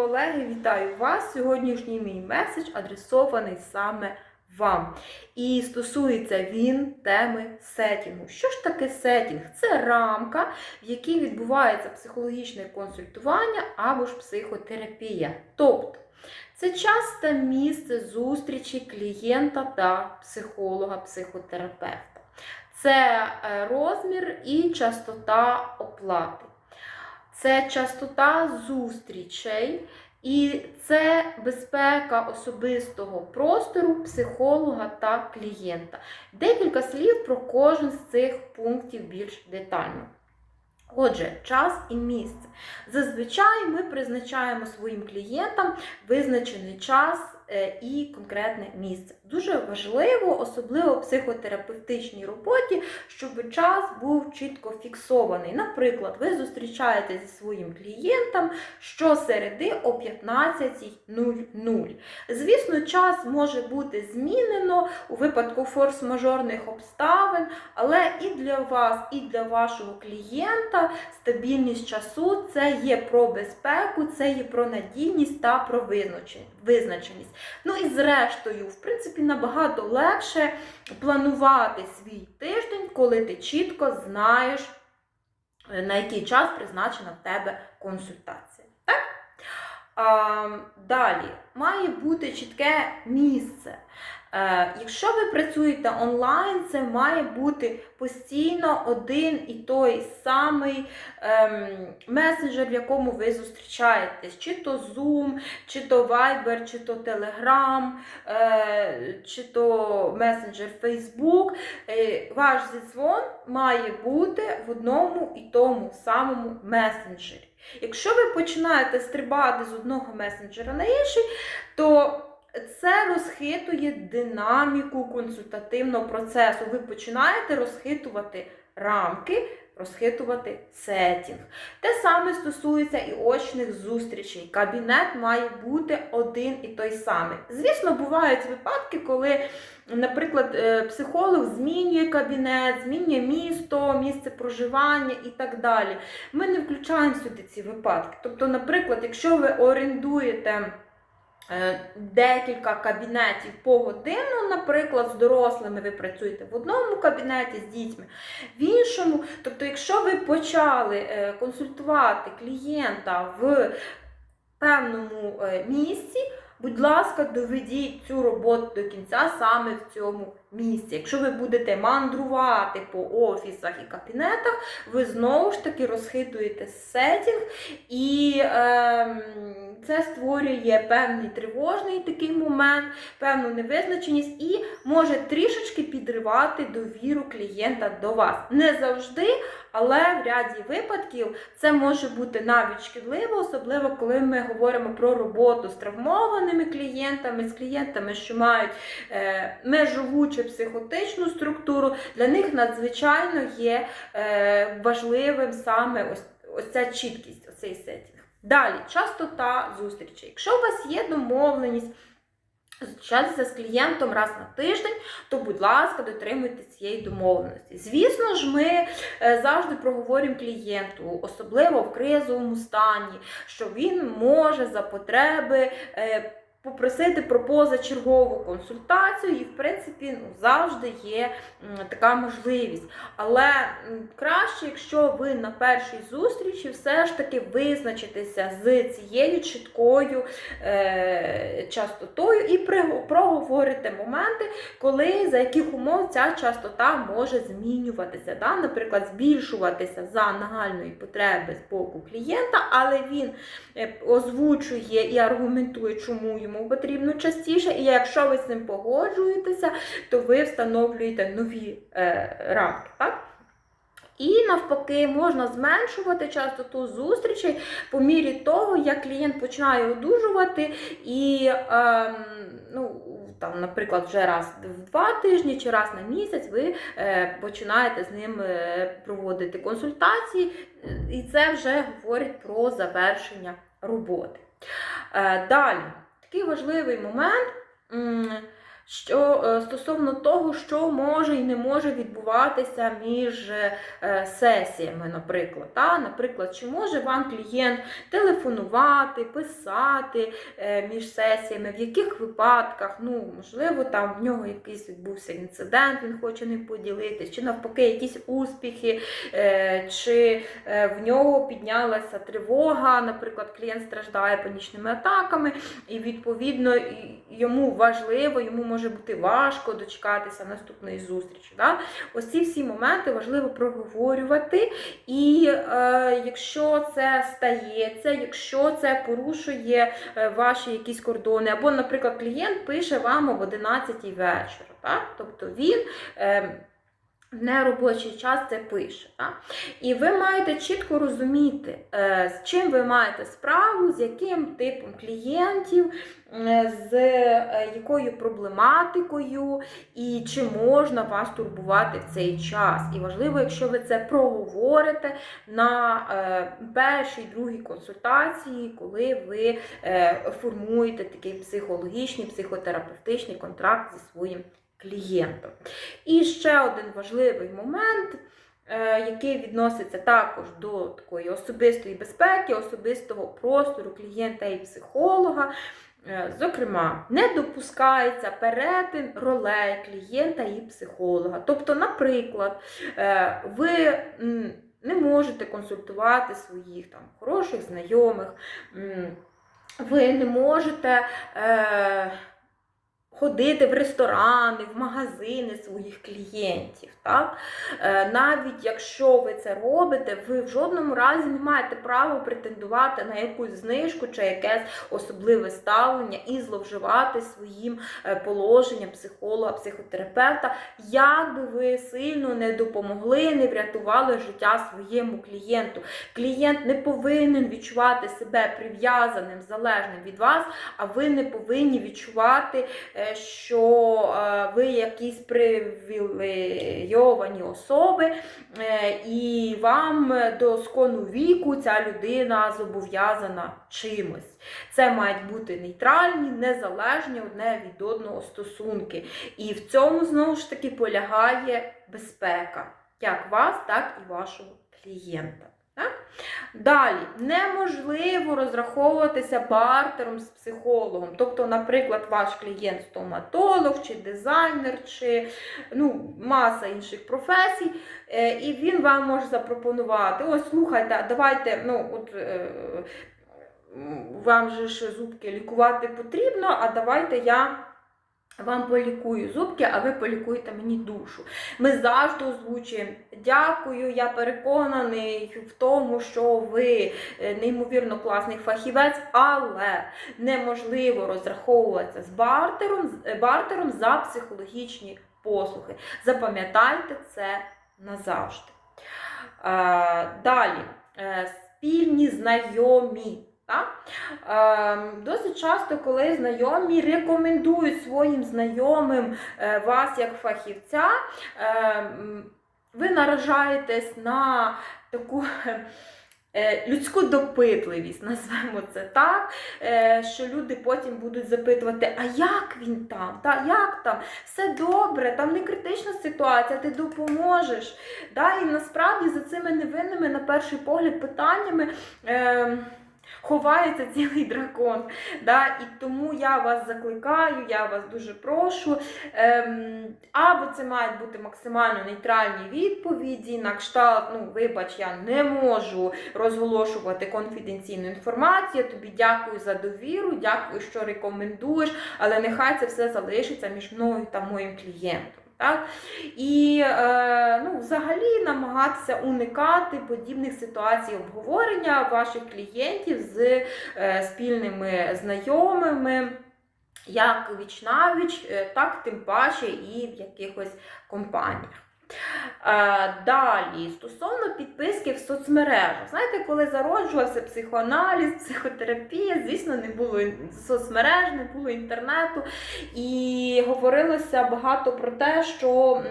колеги, вітаю вас! Сьогоднішній мій меседж адресований саме вам. І стосується він теми сетінгу. Що ж таке сетінг? Це рамка, в якій відбувається психологічне консультування або ж психотерапія. Тобто, це час та місце зустрічі клієнта та психолога-психотерапевта. Це е, розмір і частота оплати. Це частота зустрічей і це безпека особистого простору психолога та клієнта. Декілька слів про кожен з цих пунктів більш детально. Отже, час і місце. Зазвичай ми призначаємо своїм клієнтам визначений час і конкретне місце. Дуже важливо, особливо в психотерапевтичній роботі, щоб час був чітко фіксований. Наприклад, ви зустрічаєтеся зі своїм клієнтом щосереди о 15.00. Звісно, час може бути змінено у випадку форс-мажорних обставин, але і для вас, і для вашого клієнта стабільність часу це є про безпеку, це є про надійність та про визначеність. Ну і зрештою, в принципі, набагато легше планувати свій тиждень, коли ти чітко знаєш, е, на який час призначена в тебе консультація. А, далі має бути чітке місце. Е, Якщо ви працюєте онлайн, це має бути постійно один і той самий ем, месенджер, в якому ви зустрічаєтесь, чи то Zoom, чи то Viber, чи то Telegram, е, чи то месенджер Facebook. Е, ваш зідзвон має бути в одному і тому самому месенджері. Якщо ви починаєте стрибати з одного месенджера на інший, то це розхитує динаміку консультативного процесу. Ви починаєте розхитувати рамки, розхитувати сетінг. Те саме стосується і очних зустрічей. Кабінет має бути один і той самий. Звісно, бувають випадки, коли, наприклад, е, психолог змінює кабінет, змінює місто, місце проживання і так далі. Ми не включаємо сюди ці випадки. Тобто, наприклад, якщо ви орендуєте. Е, Декілька кабінетів погодинно, наприклад, з дорослими ви працюєте в одному кабінеті, з дітьми, в іншому. Тобто, якщо ви почали е, консультувати клієнта в певному е, місці, будь ласка, доведіть цю роботу до кінця саме в цьому місці. Якщо ви будете мандрувати по офісах і кабінетах, ви знову ж таки розхитуєте сетінг і е, це створює певний тривожний такий момент, певну невизначеність і може трішечки підривати довіру клієнта до вас. Не завжди, але в ряді випадків це може бути навіть шкідливо, особливо коли ми говоримо про роботу з травмованими клієнтами, з клієнтами, що мають е, межову чи психотичну структуру. Для них надзвичайно є е, важливим саме ось, ось ця чіткість, оцей сетінг. Далі, частота зустрічей. Якщо у вас є домовленість, Зустрічатися з клієнтом раз на тиждень, то, будь ласка, дотримуйтесь цієї домовленості. Звісно ж, ми е, завжди проговорюємо клієнту, особливо в кризовому стані, що він може за потреби. Попросити про позачергову консультацію, і, в принципі, ну, завжди є така можливість. Але краще, якщо ви на першій зустрічі все ж таки визначитеся з цією чіткою е, частотою і проговорите моменти, коли за яких умов ця частота може змінюватися. Да? Наприклад, збільшуватися за нагальної потреби з боку клієнта, але він е, озвучує і аргументує, чому йому потрібно частіше. І якщо ви з цим погоджуєтеся, то ви встановлюєте нові е, рамки. Так? І навпаки, можна зменшувати частоту зустрічей по мірі того, як клієнт починає одужувати, і, ем, ну, там, наприклад, вже раз в два тижні чи раз на місяць ви е, починаєте з ним е, проводити консультації, е, і це вже говорить про завершення роботи. Е, далі, такий важливий момент. Що е, стосовно того, що може і не може відбуватися між е, сесіями, наприклад. Та? Наприклад, чи може вам клієнт телефонувати, писати е, між сесіями, в яких випадках, ну, можливо, там в нього якийсь відбувся інцидент, він хоче не поділитись, чи навпаки, якісь успіхи, е, чи е, в нього піднялася тривога, наприклад, клієнт страждає панічними атаками, і відповідно йому важливо, йому може бути важко дочекатися наступної зустрічі. Да? Ось ці всі моменти важливо проговорювати. І е, якщо це стається, якщо це порушує е, ваші якісь кордони, або, наприклад, клієнт пише вам об 11 вечора, так? тобто він. Е, неробочий час це пише. Так? І ви маєте чітко розуміти, е, з чим ви маєте справу, з яким типом клієнтів, е, з е, якою проблематикою, і чи можна вас турбувати в цей час. І важливо, якщо ви це проговорите на першій, другій консультації, коли ви формуєте такий психологічний, психотерапевтичний контракт зі своїм клієнтом. І ще один важливий момент. е, Який відноситься також до такої особистої безпеки, особистого простору клієнта і психолога. Е, Зокрема, не допускається перетин ролей клієнта і психолога. Тобто, наприклад, е, ви не можете консультувати своїх там хороших знайомих, ви не можете. Ходити в ресторани, в магазини своїх клієнтів. Так? Е, Навіть якщо ви це робите, ви в жодному разі не маєте права претендувати на якусь знижку чи якесь особливе ставлення і зловживати своїм е, положенням психолога, психотерапевта, як би ви сильно не допомогли, не врятували життя своєму клієнту. Клієнт не повинен відчувати себе прив'язаним, залежним від вас, а ви не повинні відчувати, е, що е, ви якісь привілейовані особи, е, і вам до скону віку ця людина зобов'язана чимось. Це мають бути нейтральні, незалежні одне від одного стосунки. І в цьому знову ж таки полягає безпека як вас, так і вашого клієнта. Далі, неможливо розраховуватися бартером з психологом. Тобто, наприклад, ваш клієнт стоматолог чи дизайнер, чи ну, маса інших професій, е, і він вам може запропонувати: ось, слухайте, давайте, ну, от. е, Вам же ж зубки лікувати потрібно, а давайте я вам полікую зубки, а ви полікуєте мені душу. Ми завжди озвучуємо. Дякую, я переконаний в тому, що ви е, неймовірно класний фахівець, але неможливо розраховуватися з бартером, е, бартером за психологічні послуги. Запам'ятайте це назавжди. Далі, Е, спільні знайомі. Так? Е, Досить часто, коли знайомі рекомендують своїм знайомим е, вас як фахівця, е, ви наражаєтесь на таку е, людську допитливість, назвемо це так, е, що люди потім будуть запитувати, а як він там? Та, як там? Все добре, там не критична ситуація, ти допоможеш. І насправді за цими невинними, на перший погляд, питаннями. Ховається цілий дракон. Да? І тому я вас закликаю, я вас дуже прошу. Ем, або це мають бути максимально нейтральні відповіді, на кшталт, ну, вибач, я не можу розголошувати конфіденційну інформацію. Тобі дякую за довіру, дякую, що рекомендуєш, але нехай це все залишиться між мною та моїм клієнтом. Так? І е, ну, взагалі намагатися уникати подібних ситуацій обговорення ваших клієнтів з е, спільними знайомими, як віч-навіч, е, так тим паче і в якихось компаніях. Е, Далі, стосовно підписки в соцмережах. Знаєте, коли зароджувався психоаналіз, психотерапія, звісно, не було соцмереж, не було інтернету. І говорилося багато про те, що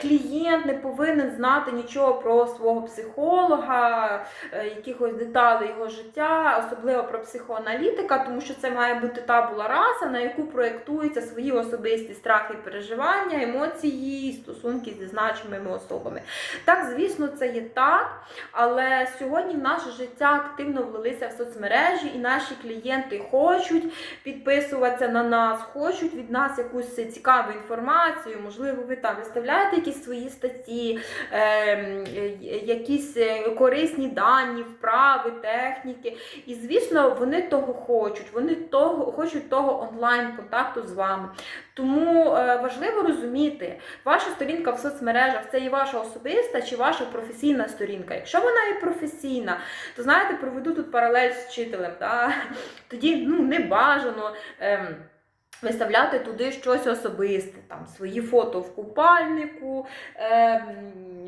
Клієнт не повинен знати нічого про свого психолога, е, якихось деталей його життя, особливо про психоаналітика, тому що це має бути табула раса, на яку проєктуються свої особисті страхи, переживання, емоції, стосунки зі значимими особами. Так, звісно, це є так, але сьогодні в наше життя активно влилися в соцмережі, і наші клієнти хочуть підписуватися на нас, хочуть від нас якусь цікаву інформацію. Можливо, ви там виставляєте якісь свої статті, е, е, якісь е, корисні дані, вправи, техніки. І, звісно, вони того хочуть. Вони того хочуть того онлайн контакту з вами. Тому е, важливо розуміти, ваша сторінка в соцмережах це і ваша особиста чи ваша професійна сторінка. Якщо вона є професійна, то знаєте, проведу тут паралель з вчителем. Да? Тоді ну, не бажано. Ем, Виставляти туди щось особисте, там свої фото в купальнику, ем,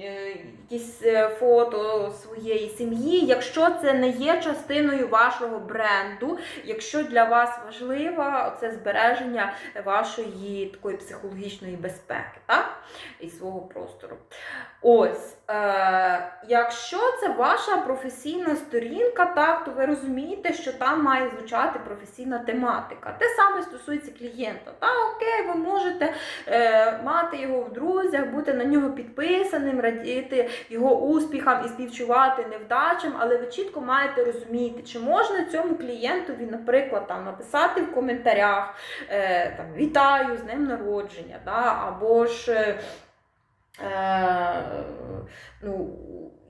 е, якісь е, фото своєї сім'ї, якщо це не є частиною вашого бренду, якщо для вас важливо це збереження вашої такої психологічної безпеки так? і свого простору. Ось, е, якщо це ваша професійна сторінка, так, то ви розумієте, що там має звучати професійна тематика. Те саме стосується клієнта. Та окей, ви можете е, мати його в друзях, бути на нього підписаним, радіти його успіхам і співчувати невдачам, але ви чітко маєте розуміти, чи можна цьому клієнтові, наприклад, там, написати в коментарях е, там, Вітаю з днем народження, да, або ж. Е, ну,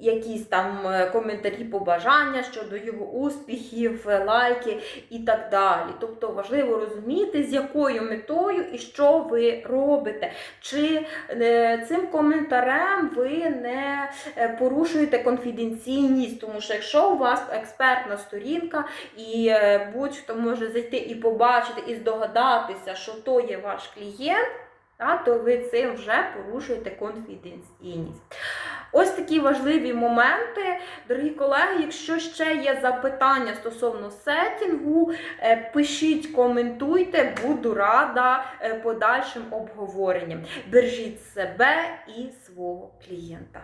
якісь там е, коментарі, побажання щодо його успіхів, е, лайки і так далі. Тобто важливо розуміти, з якою метою і що ви робите. Чи цим коментарем ви не порушуєте конфіденційність, тому що якщо у вас експертна сторінка, і будь-хто може зайти і побачити, і здогадатися, що то є ваш клієнт то ви цим вже порушуєте конфіденційність. Ось такі важливі моменти. Дорогі колеги, якщо ще є запитання стосовно сетінгу, е, пишіть, коментуйте, буду рада е, подальшим обговоренням. Бережіть себе і свого клієнта.